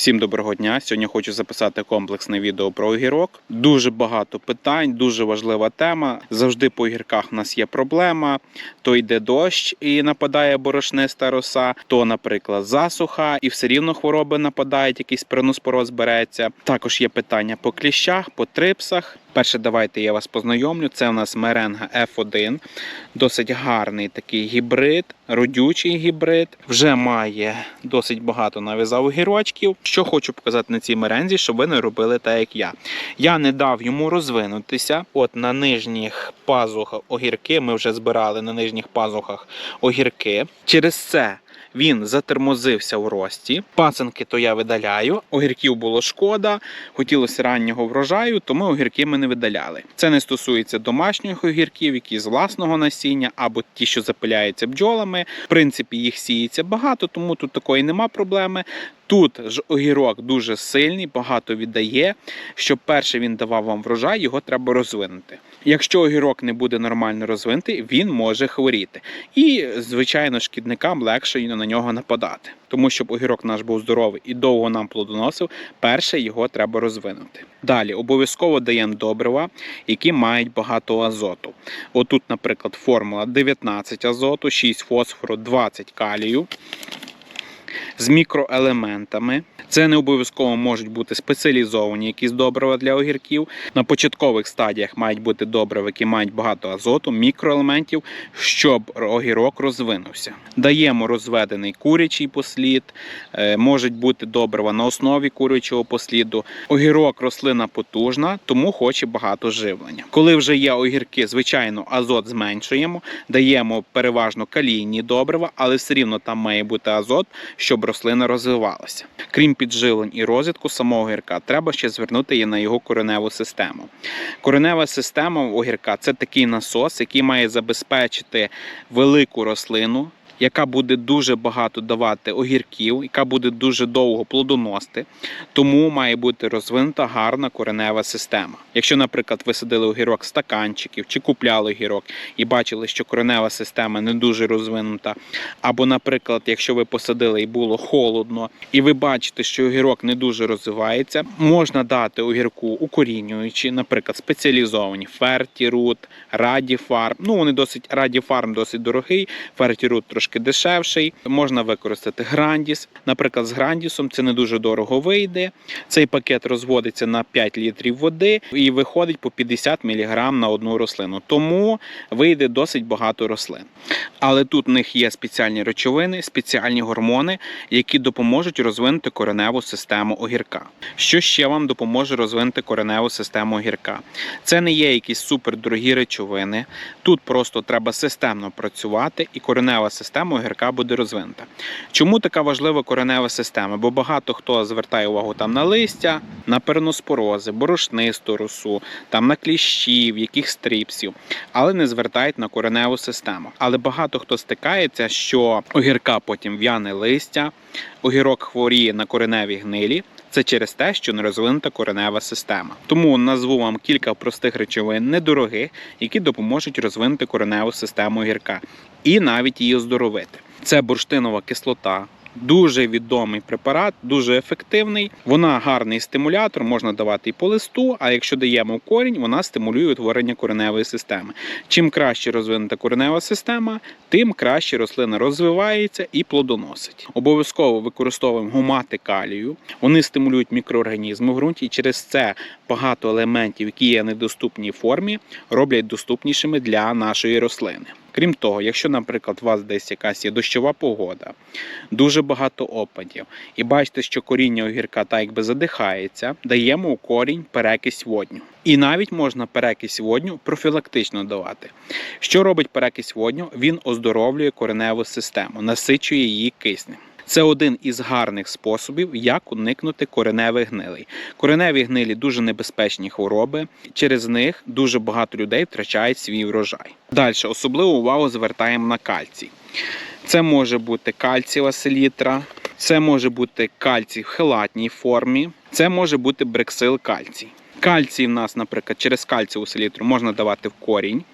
Всім доброго дня. Сьогодні хочу записати комплексне відео про огірок. Дуже багато питань, дуже важлива тема. Завжди по огірках у нас є проблема. То йде дощ і нападає борошниста роса, то, наприклад, засуха, і все рівно хвороби нападають, якийсь приноспороз береться. Також є питання по кліщах, по трипсах. Перше, давайте я вас познайомлю. Це у нас меренга F1. Досить гарний такий гібрид, родючий гібрид. Вже має досить багато нав'язав огірочків. Що хочу показати на цій мерензі, щоб ви не робили так, як я. Я не дав йому розвинутися. От на нижніх пазухах огірки. Ми вже збирали на нижніх пазухах огірки. Через це. Він затормозився в рості. Пасенки то я видаляю. Огірків було шкода, хотілося раннього врожаю, тому огірки ми не видаляли. Це не стосується домашніх огірків, які з власного насіння, або ті, що запиляються бджолами. В принципі, їх сіється багато, тому тут такої нема проблеми. Тут ж огірок дуже сильний, багато віддає. Щоб перше він давав вам врожай, його треба розвинути. Якщо огірок не буде нормально розвинутий, він може хворіти. І, звичайно, шкідникам легше на нього нападати. Тому щоб огірок наш був здоровий і довго нам плодоносив, перше його треба розвинути. Далі обов'язково даємо добрива, які мають багато азоту. Отут, наприклад, формула 19 азоту, 6 фосфору, 20 калію з мікроелементами. Це не обов'язково можуть бути спеціалізовані якісь добрива для огірків. На початкових стадіях мають бути добрива, які мають багато азоту, мікроелементів, щоб огірок розвинувся. Даємо розведений курячий послід, е, можуть бути добрива на основі курячого посліду. Огірок рослина потужна, тому хоче багато живлення. Коли вже є огірки, звичайно, азот зменшуємо, даємо переважно калійні добрива, але все рівно там має бути азот, щоб рослина розвивалася. Крім підживлень і розвитку самого огірка, треба ще звернути її на його кореневу систему. Коренева система огірка це такий насос, який має забезпечити велику рослину. Яка буде дуже багато давати огірків, яка буде дуже довго плодоносити, тому має бути розвинута гарна коренева система. Якщо, наприклад, ви садили огірок стаканчиків чи купляли огірок і бачили, що коренева система не дуже розвинута, або, наприклад, якщо ви посадили і було холодно, і ви бачите, що огірок не дуже розвивається, можна дати огірку укорінюючі, наприклад, спеціалізовані фертірут, радіфарм. Ну вони досить радіфарм досить дорогий, фертірут трошки дешевший. Можна використати грандіс. Наприклад, з грандісом це не дуже дорого вийде. Цей пакет розводиться на 5 літрів води і виходить по 50 мг на одну рослину. Тому вийде досить багато рослин. Але тут в них є спеціальні речовини, спеціальні гормони, які допоможуть розвинути кореневу систему огірка. Що ще вам допоможе розвинути кореневу систему огірка? Це не є якісь супердорогі речовини. Тут просто треба системно працювати, і коренева система огірка буде розвинута. Чому така важлива коренева система? Бо багато хто звертає увагу там на листя, на перноспорози, борошнисту росу, там на кліщів, яких стріпсів, але не звертають на кореневу систему. Але багато хто стикається, що огірка потім в'яне листя, огірок хворіє на кореневі гнилі. Це через те, що не розвинута коренева система. Тому назву вам кілька простих речовин, недорогих, які допоможуть розвинути кореневу систему гірка і навіть її оздоровити. Це бурштинова кислота. Дуже відомий препарат, дуже ефективний. Вона гарний стимулятор, можна давати і по листу. А якщо даємо корінь, вона стимулює утворення кореневої системи. Чим краще розвинута коренева система, тим краще рослина розвивається і плодоносить. Обов'язково використовуємо гумати калію. Вони стимулюють мікроорганізми в ґрунті, і через це багато елементів, які є недоступній формі, роблять доступнішими для нашої рослини. Крім того, якщо, наприклад, у вас десь якась є дощова погода, дуже багато опадів, і бачите, що коріння огірка так якби задихається, даємо у корінь перекись водню. І навіть можна перекись водню профілактично давати. Що робить перекись водню? Він оздоровлює кореневу систему, насичує її киснем. Це один із гарних способів, як уникнути кореневих гнилей. Кореневі гнилі дуже небезпечні хвороби. Через них дуже багато людей втрачають свій врожай. Далі особливу увагу звертаємо на кальцій. Це може бути кальцієва селітра, це може бути кальцій в хелатній формі, це може бути брексил кальцій. Кальцій в нас, наприклад, через кальцієву селітру можна давати в корінь.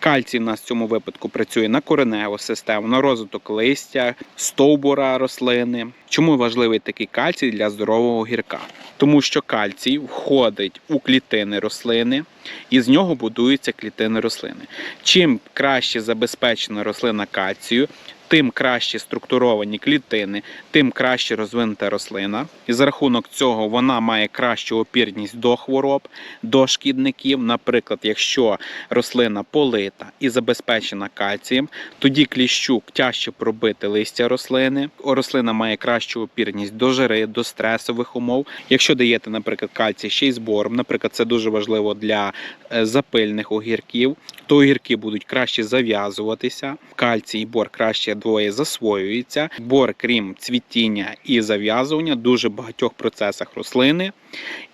Кальцій в нас в цьому випадку працює на кореневу систему, на розвиток листя, стовбура рослини. Чому важливий такий кальцій для здорового гірка? Тому що кальцій входить у клітини рослини, і з нього будуються клітини рослини. Чим краще забезпечена рослина кальцію, тим краще структуровані клітини, тим краще розвинута рослина. І за рахунок цього вона має кращу опірність до хвороб, до шкідників. Наприклад, якщо рослина полита і забезпечена кальцієм, тоді кліщук тяжче пробити листя рослини. Рослина має кращу опірність до жари, до стресових умов. Якщо даєте, наприклад, кальцій ще й з бором, наприклад, це дуже важливо для е, запильних огірків, то огірки будуть краще зав'язуватися. Кальцій і бор краще двоє засвоюється. Бор, крім цвітіння і зав'язування, дуже багатьох процесах рослини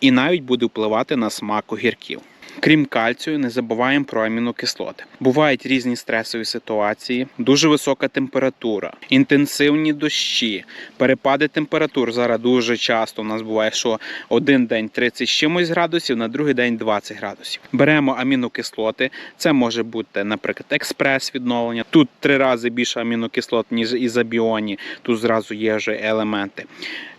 і навіть буде впливати на смак огірків. Крім кальцію, не забуваємо про амінокислоти. Бувають різні стресові ситуації, дуже висока температура, інтенсивні дощі, перепади температур. Зараз дуже часто у нас буває, що один день 30 з чимось градусів, на другий день 20 градусів. Беремо амінокислоти. Це може бути, наприклад, експрес відновлення. Тут три рази більше амінокислот, ніж ізобіоні. Тут зразу є вже елементи.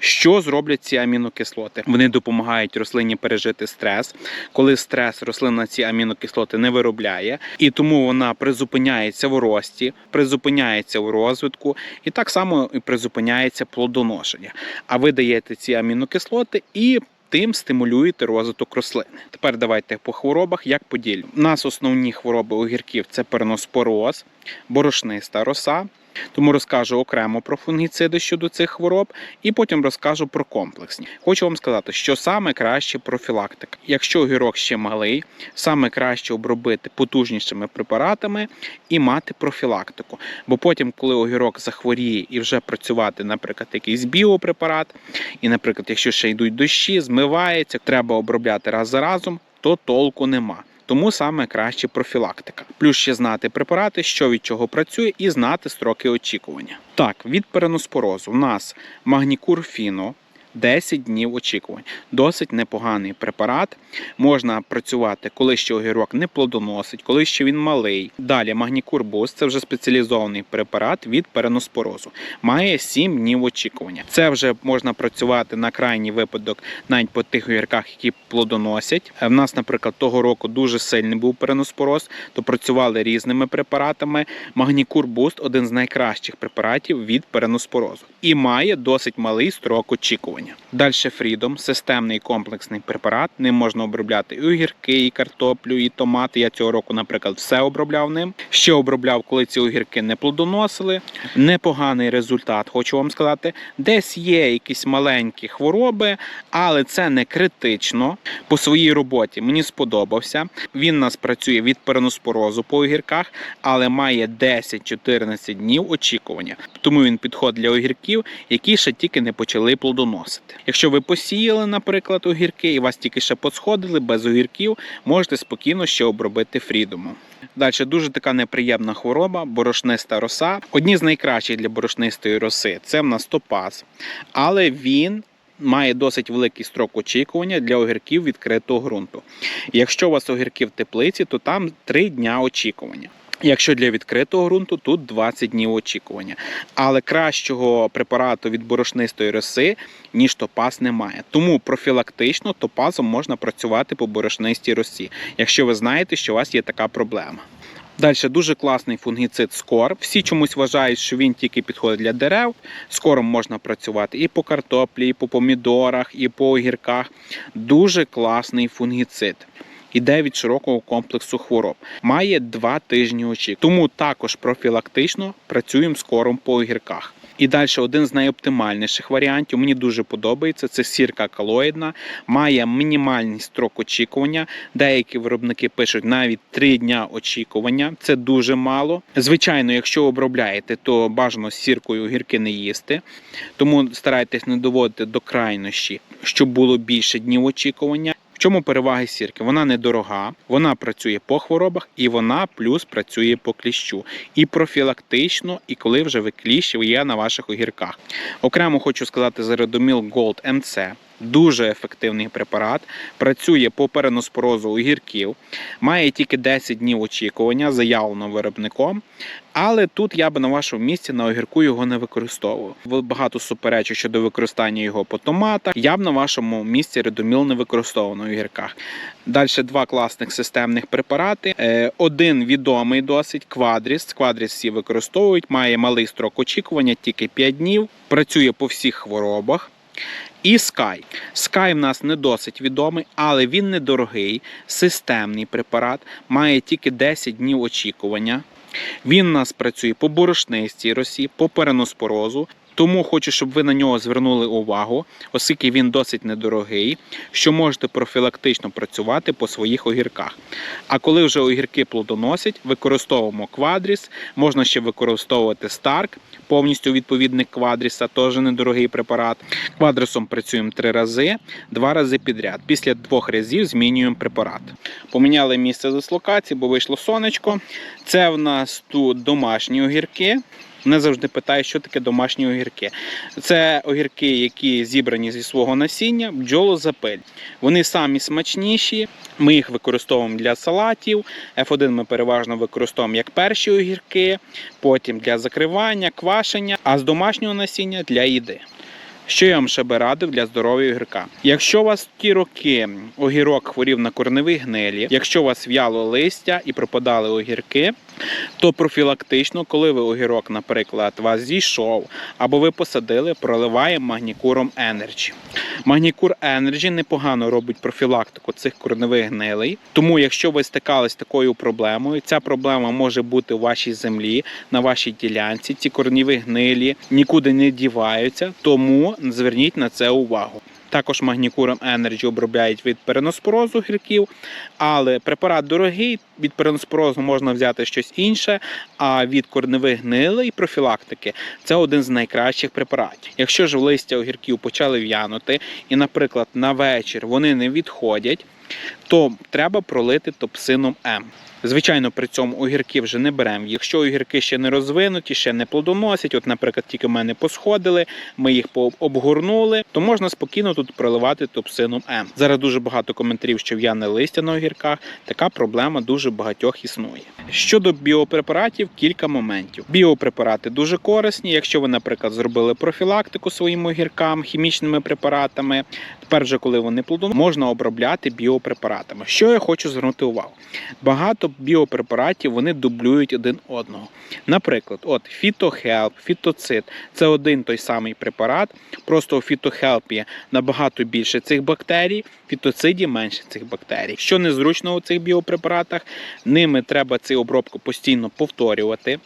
Що зроблять ці амінокислоти? Вони допомагають рослині пережити стрес. Коли стрес рослина ці амінокислоти не виробляє, і тому вона призупиняється в рості, призупиняється в розвитку, і так само призупиняється плодоношення. А ви даєте ці амінокислоти і Тим стимулюєте розвиток рослини. Тепер давайте по хворобах, як поділю. У нас основні хвороби огірків це перноспороз, борошниста роса. Тому розкажу окремо про фунгіциди щодо цих хвороб, і потім розкажу про комплексні. Хочу вам сказати, що саме краще профілактика. Якщо огірок ще малий, саме краще обробити потужнішими препаратами і мати профілактику. Бо потім, коли огірок захворіє і вже працювати, наприклад, якийсь біопрепарат, і, наприклад, якщо ще йдуть дощі, змивається, треба обробляти раз за разом, то толку нема. Тому саме краще профілактика. Плюс ще знати препарати, що від чого працює, і знати строки очікування. Так, від переноспорозу у нас магнікур фіно. 10 днів очікувань. Досить непоганий препарат. Можна працювати, коли ще огірок не плодоносить, коли ще він малий. Далі магнікур Boost – це вже спеціалізований препарат від переноспорозу. Має 7 днів очікування. Це вже можна працювати на крайній випадок навіть по тих огірках, які плодоносять. В нас, наприклад, того року дуже сильний був переноспороз, то працювали різними препаратами. Магнікур Boost – один з найкращих препаратів від переноспорозу і має досить малий строк очікування. Далі Freedom – системний комплексний препарат. Ним можна обробляти і огірки, і картоплю, і томати. Я цього року, наприклад, все обробляв ним. Ще обробляв, коли ці огірки не плодоносили. Непоганий результат, хочу вам сказати. Десь є якісь маленькі хвороби, але це не критично. По своїй роботі мені сподобався. Він нас працює від переноспорозу по огірках, але має 10-14 днів очікування. Тому він підходить для огірків, які ще тільки не почали плодоносити. Якщо ви посіяли, наприклад, огірки і вас тільки ще посходили без огірків, можете спокійно ще обробити фрідомом. Далі дуже така неприємна хвороба, борошниста роса. Одні з найкращих для борошнистої роси це в нас топаз, але він. Має досить великий строк очікування для огірків відкритого ґрунту. Якщо у вас огірки в теплиці, то там 3 дня очікування. Якщо для відкритого ґрунту, тут 20 днів очікування. Але кращого препарату від борошнистої роси, ніж топаз, немає. Тому профілактично топазом можна працювати по борошнистій росі, якщо ви знаєте, що у вас є така проблема. Далі дуже класний фунгіцид скор. Всі чомусь вважають, що він тільки підходить для дерев. Скором можна працювати і по картоплі, і по помідорах, і по огірках. Дуже класний фунгіцид. Іде від широкого комплексу хвороб. Має два тижні очік. Тому також профілактично працюємо з кором по огірках. І далі один з найоптимальніших варіантів. Мені дуже подобається. Це сірка калоїдна, має мінімальний строк очікування. Деякі виробники пишуть навіть 3 дня очікування. Це дуже мало. Звичайно, якщо обробляєте, то бажано з сіркою огірки не їсти. Тому старайтесь не доводити до крайнощі, щоб було більше днів очікування. Чому переваги сірки? Вона недорога, вона працює по хворобах і вона плюс працює по кліщу. І профілактично, і коли вже ви кліщ є на ваших огірках. Окремо хочу сказати за Redomil Gold MC. Дуже ефективний препарат. Працює по переноспорозу огірків. Має тільки 10 днів очікування, заявлено виробником. Але тут я би на вашому місці на огірку його не використовував. Багато суперечок щодо використання його по томатах. Я б на вашому місці редоміл не використовував на огірках. Далі два класних системних препарати. Е, Один відомий досить квадріс. Квадріс всі використовують, має малий строк очікування, тільки 5 днів. Працює по всіх хворобах. І Sky. Sky в нас не досить відомий, але він недорогий, системний препарат, має тільки 10 днів очікування. Він у нас працює по борошнистій росі, по переноспорозу. Тому хочу, щоб ви на нього звернули увагу, оскільки він досить недорогий, що можете профілактично працювати по своїх огірках. А коли вже огірки плодоносять, використовуємо квадріс, можна ще використовувати Старк, повністю відповідник квадріса, теж недорогий препарат. Квадрисом працюємо три рази, два рази підряд. Після двох разів змінюємо препарат. Поміняли місце дислокації, бо вийшло сонечко. Це в нас тут домашні огірки. Мене завжди питають, що таке домашні огірки. Це огірки, які зібрані зі свого насіння, бджолозапиль. Вони самі смачніші. Ми їх використовуємо для салатів. F1 ми переважно використовуємо як перші огірки, потім для закривання, квашення, а з домашнього насіння для їди. Що я вам ще би радив для здоров'я огірка? Якщо у вас ті роки огірок хворів на корневі гнилі, якщо у вас в'яло листя і пропадали огірки, то профілактично, коли ви огірок, наприклад, вас зійшов або ви посадили, проливаємо магнікуром Energy. Магнікур Energy непогано робить профілактику цих корневих гнилей. Тому, якщо ви стикались з такою проблемою, ця проблема може бути у вашій землі, на вашій ділянці. Ці корневі гнилі нікуди не діваються, тому зверніть на це увагу. Також магнікуром Energy обробляють від переноспорозу гірків, але препарат дорогий, від переноспорозу можна взяти щось інше, а від корневих гнилей і профілактики це один з найкращих препаратів. Якщо ж листя огірків почали в'янути, і, наприклад, на вечір вони не відходять, то треба пролити топсином М. Звичайно, при цьому огірки вже не беремо. Якщо огірки ще не розвинуті, ще не плодоносять, от, наприклад, тільки в мене посходили, ми їх обгорнули, то можна спокійно тут проливати топсином М. Зараз дуже багато коментарів, що в'яне листя на огірках. Така проблема дуже багатьох існує. Щодо біопрепаратів, кілька моментів. Біопрепарати дуже корисні. Якщо ви, наприклад, зробили профілактику своїм огіркам хімічними препаратами, тепер вже коли вони плодоносять, можна обробляти біопрепаратами. Що я хочу звернути увагу? Багато біопрепаратів вони дублюють один одного. Наприклад, от фітохелп, фітоцид це один той самий препарат. Просто у фітохелпі набагато більше цих бактерій, в фітоциді менше цих бактерій. Що незручно у цих біопрепаратах, ними треба цю обробку постійно повторювати.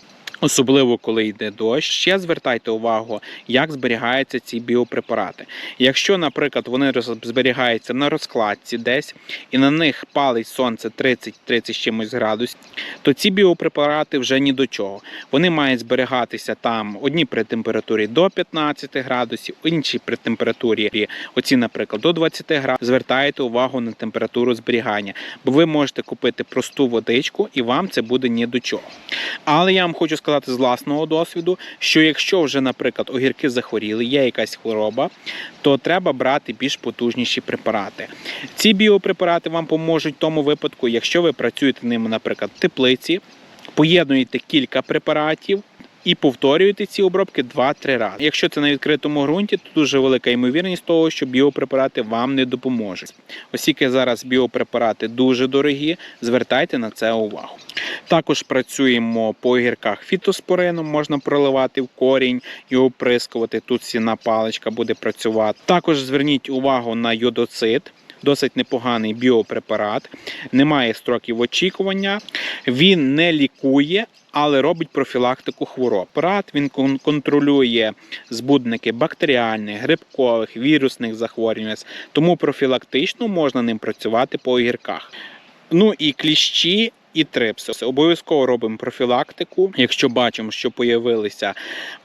Особливо коли йде дощ, ще звертайте увагу, як зберігаються ці біопрепарати. Якщо, наприклад, вони зберігаються на розкладці десь і на них палить сонце 30-30 з чимось градусів, то ці біопрепарати вже ні до чого. Вони мають зберігатися там одні при температурі до 15 градусів, інші при температурі, оці, наприклад, до 20 градусів. Звертайте увагу на температуру зберігання, бо ви можете купити просту водичку і вам це буде ні до чого. Але я вам хочу сказати з власного досвіду, що якщо вже, наприклад, огірки захворіли, є якась хвороба, то треба брати більш потужніші препарати. Ці біопрепарати вам поможуть в тому випадку, якщо ви працюєте ними, наприклад, в теплиці, поєднуєте кілька препаратів. І повторюєте ці обробки 2-3 рази. Якщо це на відкритому ґрунті, то дуже велика ймовірність того, що біопрепарати вам не допоможуть. Оскільки зараз біопрепарати дуже дорогі, звертайте на це увагу. Також працюємо по огірках фітоспорином, можна проливати в корінь і оприскувати. Тут сіна паличка буде працювати. Також зверніть увагу на йодоцит. Досить непоганий біопрепарат, немає строків очікування, він не лікує, але робить профілактику хвороб. Препарат він контролює збудники бактеріальних, грибкових, вірусних захворювань, тому профілактично можна ним працювати по огірках. Ну і кліщі. І трипси. Обов'язково робимо профілактику. Якщо бачимо, що появилися,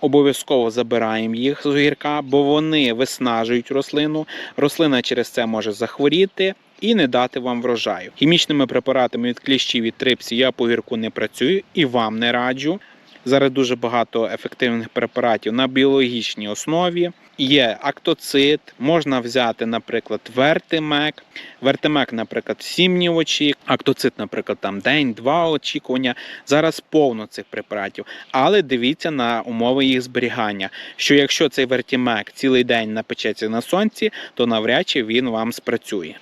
обов'язково забираємо їх з огірка, бо вони виснажують рослину. Рослина через це може захворіти і не дати вам врожаю. Хімічними препаратами від кліщів і трипсів я по гірку не працюю і вам не раджу. Зараз дуже багато ефективних препаратів на біологічній основі. Є актоцит, можна взяти, наприклад, вертимек. Вертимек, наприклад, 7 днів очік, актоцит, наприклад, там день-два очікування. Зараз повно цих препаратів. Але дивіться на умови їх зберігання. Що якщо цей вертімек цілий день напечеться на сонці, то навряд чи він вам спрацює.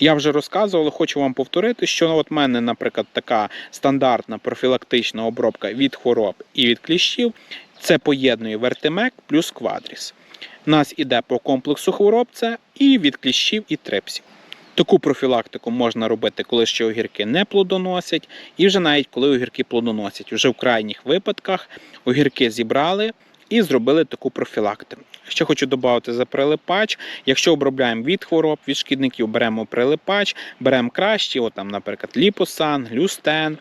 Я вже розказував, хочу вам повторити, що от в мене, наприклад, така стандартна профілактична обробка від хвороб і від кліщів. Це поєднує вертимек плюс квадріс. У нас іде по комплексу хвороб це і від кліщів, і трипсів. Таку профілактику можна робити, коли ще огірки не плодоносять, і вже навіть коли огірки плодоносять. Вже в крайніх випадках огірки зібрали і зробили таку профілактику. Ще хочу додати за прилипач. Якщо обробляємо від хвороб, від шкідників, беремо прилипач, беремо кращі, от наприклад, ліпосан, люстен,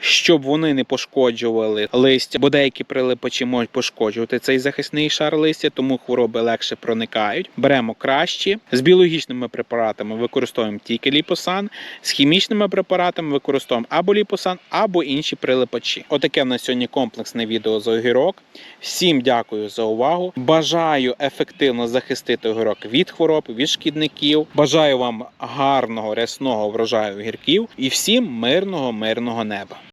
щоб вони не пошкоджували листя, бо деякі прилипачі можуть пошкоджувати цей захисний шар листя, тому хвороби легше проникають. Беремо кращі. З біологічними препаратами використовуємо тільки ліпосан, з хімічними препаратами використовуємо або ліпосан, або інші прилипачі. Отаке в нас сьогодні комплексне відео за огірок. Всім дякую за увагу. Бажаю ефективно захистити огірок від хвороб, від шкідників. Бажаю вам гарного рясного врожаю огірків і всім мирного, мирного неба.